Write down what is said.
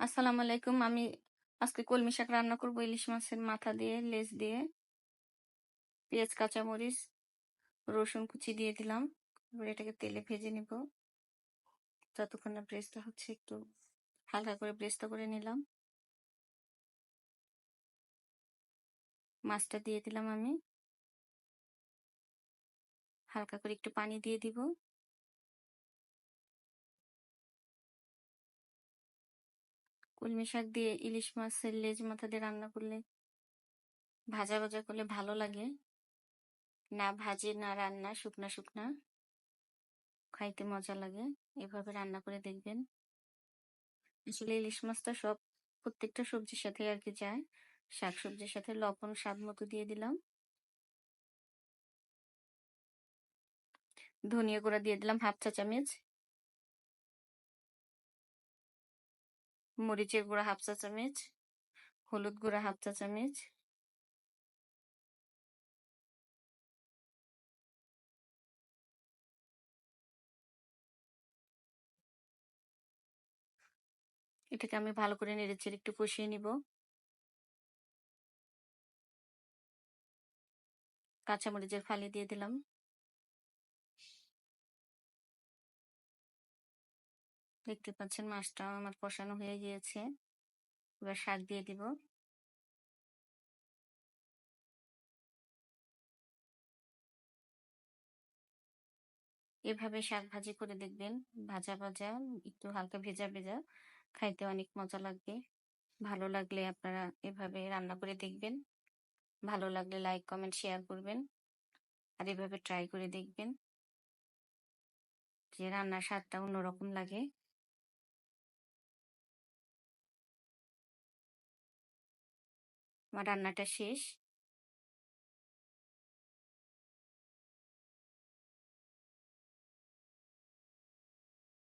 আসসালামু আলাইকুম। আমি আজকে কলমি শাক রান্না করব, ইলিশ মাছের মাথা দিয়ে, লেজ দিয়ে। পেঁয়াজ, কাঁচামরিচ, রসুন কুচি দিয়ে দিলাম। এবার এটাকে তেলে ভেজে নিব। যতক্ষণ না ব্রেস্তা হচ্ছে, একটু হালকা করে ব্রেস্তা করে নিলাম। মাছটা দিয়ে দিলাম আমি। হালকা করে একটু পানি দিয়ে দিব। কলমি শাক দিয়ে ইলিশ মাছের লেজ মাথা দিয়ে রান্না করলে ভাজা ভাজা করলে ভালো লাগে। না ভাজে, না রান্না, শুকনা শুকনা। খাইতে মজা লাগে। এভাবে রান্না করে দেখবেন। আসলে ইলিশ মাছটা সব, প্রত্যেকটা সবজির সাথে আর কি যায়। শাক সবজির সাথে লবণ, স্বাদ মতো দিয়ে দিলাম। ধনিয়া গুঁড়া দিয়ে দিলাম হাফ চা চামচ। মরিচের গুঁড়া হাফ চা চামচ, হলুদ গুঁড়া হাফ চা চামচ। এটাকে আমি ভালো করে নেড়েচেড়ে একটু কষিয়ে নিব। কাঁচামরিচের ফালি দিয়ে দিলাম। দেখতে পাচ্ছেন মাছটা আমার কষানো হয়ে গিয়েছে। এবার শাক দিয়ে দিব। এভাবে শাক ভাজি করে দেখবেন, ভাজা ভাজা, একটু হালকা ভেজা ভেজা, খাইতে অনেক মজা লাগবে। ভালো লাগলে আপনারা এভাবে রান্না করে দেখবেন। ভালো লাগলে লাইক, কমেন্ট, শেয়ার করবেন আর এভাবে ট্রাই করে দেখবেন যে রান্নার স্বাদটা অন্যরকম লাগে। আমার রান্নাটা শেষ।